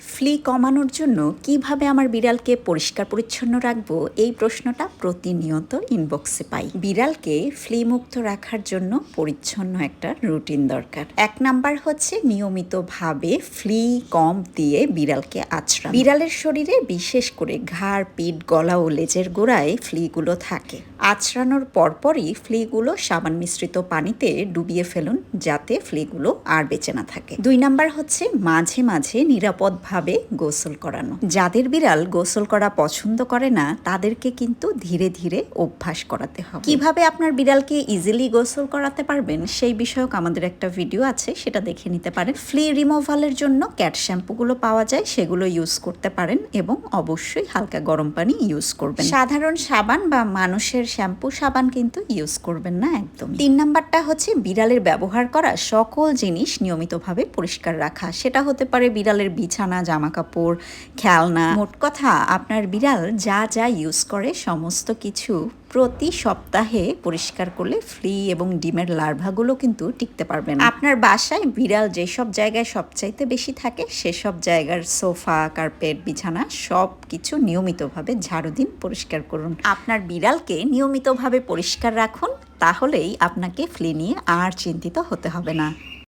Flea কমানোর জন্য কীভাবে আমার বিড়ালকে পরিষ্কার পরিচ্ছন্ন রাখব, এই প্রশ্নটা প্রতিনিয়ত ইনবক্সে পাই। বিড়ালকে ফ্লি মুক্ত রাখার জন্য পরিচ্ছন্ন একটা রুটিন দরকার। এক নাম্বার হচ্ছে নিয়মিতভাবে ফ্লি কম দিয়ে বিড়ালকে আছড়া বিড়ালের শরীরে বিশেষ করে ঘাড়, পিঠ, গলা ও লেজের গোড়ায় ফ্লিগুলো থাকে। আছড়ানোর পরপরই ফ্লিগুলো সাবান মিশ্রিত পানিতে ডুবিয়ে ফেলুন, যাতে ফ্লিগুলো আর বেঁচে না থাকে। দুই নাম্বার হচ্ছে মাঝে মাঝে নিরাপদভাবে গোসল করানো। যাদের বিড়াল গোসল করা পছন্দ করে না, তাদেরকে কিন্তু ধীরে ধীরে অভ্যাস করাতে হবে। কীভাবে আপনার বিড়ালকে ইজিলি গোসল করাতে পারবেন, সেই বিষয়ক আমাদের একটা ভিডিও আছে, সেটা দেখে নিতে পারেন। ফ্লি রিমুভালের জন্য ক্যাট শ্যাম্পুগুলো পাওয়া যায়, সেগুলো ইউজ করতে পারেন এবং অবশ্যই হালকা গরম পানি ইউজ করবেন। সাধারণ সাবান বা মানুষের শ্যাম্পু সাবান কিন্তু ইউজ করবেন না একদম তিন নাম্বারটা হচ্ছে বিড়ালের ব্যবহার করা সকল জিনিস নিয়মিতভাবে পরিষ্কার রাখা। সেটা হতে পারে বিড়ালের বিছানা জামা কাপড় খেলনা, মোট কথা আপনার বিড়াল যা যা ইউজ করে সমস্ত কিছু প্রতি সপ্তাহে পরিষ্কার করলে ফ্লি এবং ডিমের লার্ভাগুলো কিন্তু টিকতে পারবে না। আপনার বাসায় বিড়াল যেসব জায়গায় সবচাইতে বেশি থাকে সেসব জায়গার সোফা, কার্পেট, বিছানা সব কিছু নিয়মিতভাবে ঝাড়ু দিন পরিষ্কার করুন। আপনার বিড়ালকে নিয়মিতভাবে পরিষ্কার রাখুন, তাহলেই আপনাকে ফ্লি নিয়ে আর চিন্তিত হতে হবে না।